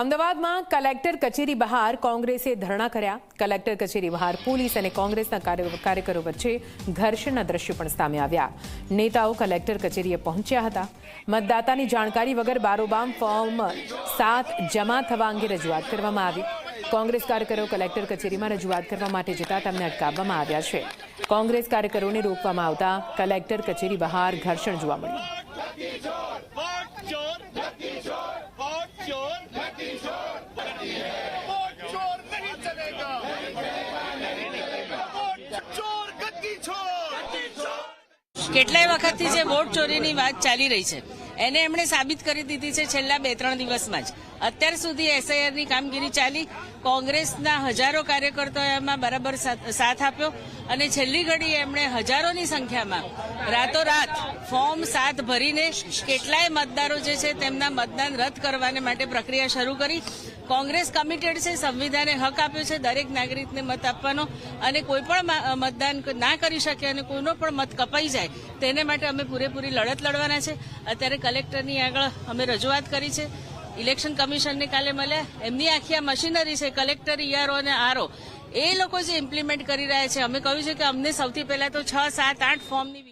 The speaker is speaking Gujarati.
અમદાવાદમાં કલેક્ટર કચેરી બહાર કોંગ્રેસે ધરણા કર્યા. કલેક્ટર કચેરી બહાર પોલીસ અને કોંગ્રેસના કાર્યકરો વચ્ચે ઘર્ષણના દ્રશ્યો પણ સામે આવ્યા. નેતાઓ કલેક્ટર કચેરીએ પહોંચ્યા હતા. મતદાતાની જાણકારી વગર બારોબામ ફોર્મ સાત જમા થવા અંગે રજૂઆત કરવામાં આવી. કોંગ્રેસ કાર્યકરો કલેક્ટર કચેરીમાં રજૂઆત કરવા માટે જતા તેમને અટકાવવામાં આવ્યા છે. કોંગ્રેસ કાર્યકરોને રોકવામાં આવતા કલેક્ટર કચેરી બહાર ઘર્ષણ જોવા મળ્યું. કેટલાય વખતથી જે વોટ ચોરીની વાત ચાલી રહી છે? એને એમણે સાબિત કરી દીધી છે છેલ્લા બે ત્રણ દિવસમાં જ. અત્યાર સુધી એસઆઈઆરની કામગીરી ચાલી. કોંગ્રેસના હજારો કાર્યકર્તાઓએ એમાં બરાબર સાથ આપ્યો. અને છેલ્લી ઘડી એમણે હજારોની સંખ્યામાં રાતોરાત ફોર્મ સાત ભરીને કેટલાય મતદારો જે છે તેમના મતદાન રદ કરવાને માટે પ્રક્રિયા શરૂ કરી. કોંગ્રેસ કમિટેડ છે, સંવિધાને હક આપ્યો છે દરેક નાગરિકને મત આપવાનો. અને કોઈ પણ મતદાન ના કરી શકે અને કોઈનો પણ મત કપાઈ જાય, તેને માટે અમે પૂરેપૂરી લડત લડવાના છે. અત્યારે કલેક્ટરની આગળ અમે રજૂઆત કરી છે. ઇલેક્શન કમિશનને કાલે મળ્યા. એમની આખી આ મશીનરી છે, કલેક્ટર, ઈઆરઓ અને આરઓ. એ લોકો જે ઇમ્પ્લિમેન્ટ કરી રહ્યા છે, અમે કહ્યું છે કે અમને સૌથી પહેલા તો છ, સાત, આઠ ફોર્મની